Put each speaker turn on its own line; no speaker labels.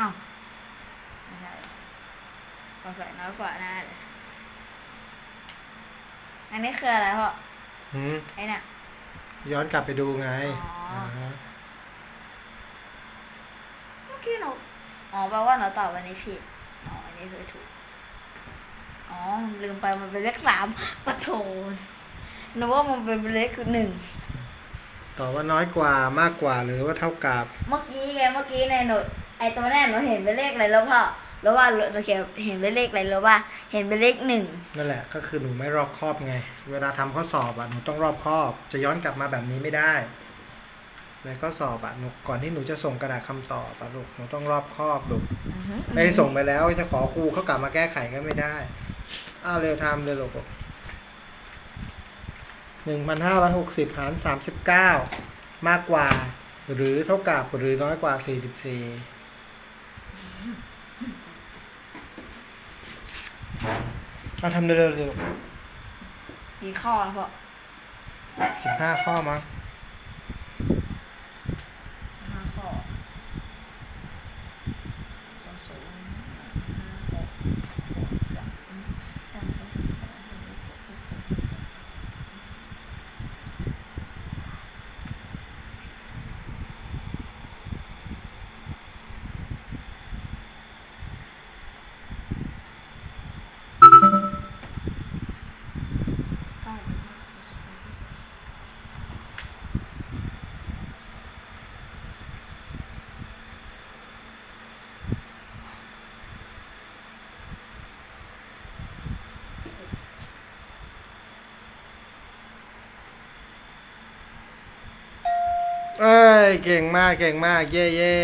อ้าวไม่ใช่พอใส่น้อยกว่าแน่เลยอันนี้คืออะไรพ่อ
หืม
ไอ้น่ะ
ย้อนกลับไปดูไง
อ๋ออ่า
ฮะ
เมื่อกี้หนูอ๋อแปลว่าหนูตอบอันนี้ผิดอ๋ออันนี้คือถูกอ๋อลืมไปมันเป็นเลขสามปะโถหนูว่ามันเป็นเลขหนึ่ง
ตอบว่าน้อยกว่ามากกว่าหรือว่าเท่ากับ
เมื่อกี้ไงเมื่อกี้ในหนู ไอตัวแรกหนูเห็นเป็นเลขอะไรแล้วพ่อแล้วว่าหนูเขียนเห็นเป็นเลขอะไรแล้วว่า เห็นเป็นเลขหนึ่ง
นั่นแหละก็คือหนูไม่รอบคอบไง เวลาทำข้อสอบอะหนูต้องรอบคอบ จะย้อนกลับมาแบบนี้ไม่ได้ในข้อสอบอะหนูก่อนที่หนูจะส่งกระดาษคำตอบอะลูกหนูต้องรอบคอบลูก
อือฮึ
ไม่ได้ส่งไปแล้วจะขอครูเขากลับมาแก้ไขก็ไม่ได้อ้าวเร็วทำเลยลูกหนึ่งพันห้าร้อยหกสิบหารสามสิบเก้ามากกว่า หรือเท่ากับหรือน้อยกว่าสี่สิบสี่ เอาทำเร็วๆสิลูก
กี่ข้อแล้วพ่อ
สิบห้าข้อมั้ง
ห้าข้อสองศูนย์ห้าหกสามสามเก้าสิบห้าสี่สิบห้าสี่สิบ สิบ
เอ้ย เก่งมาก เก่งมาก เย่เย่